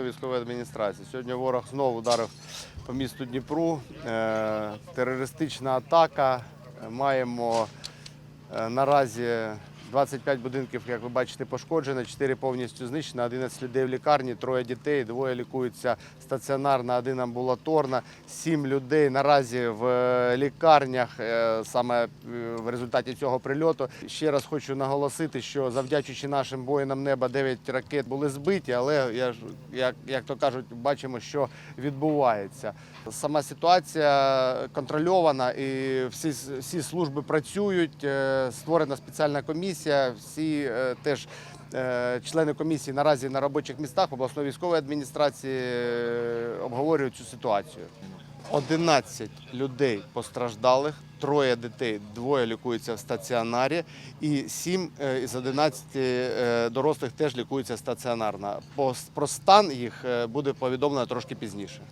Військової адміністрації. Сьогодні ворог знову ударив по місту Дніпру. Е, Терористична атака. Маємо е, наразі 25 будинків, як ви бачите, пошкоджено, 4 повністю знищено, 11 людей в лікарні, троє дітей, двоє лікуються стаціонарно, один амбулаторно, 7 людей наразі в е, лікарнях е, саме е, в результаті цього прильоту. Ще раз хочу наголосити, що завдячуючи нашим воїнам неба 9 ракет були збиті, але як, як то кажуть, бачимо, що відбувається. Сама ситуація контрольована і всі, всі служби працюють. Створена спеціальна комісія. Всі е, теж е, члени комісії наразі на робочих містах обласної військової адміністрації е, обговорюють цю ситуацію. 11 людей постраждалих, троє дітей, двоє лікуються в стаціонарі, і 7 із 11 е, дорослих теж лікуються стаціонарно. Про стан їх буде повідомлено трошки пізніше.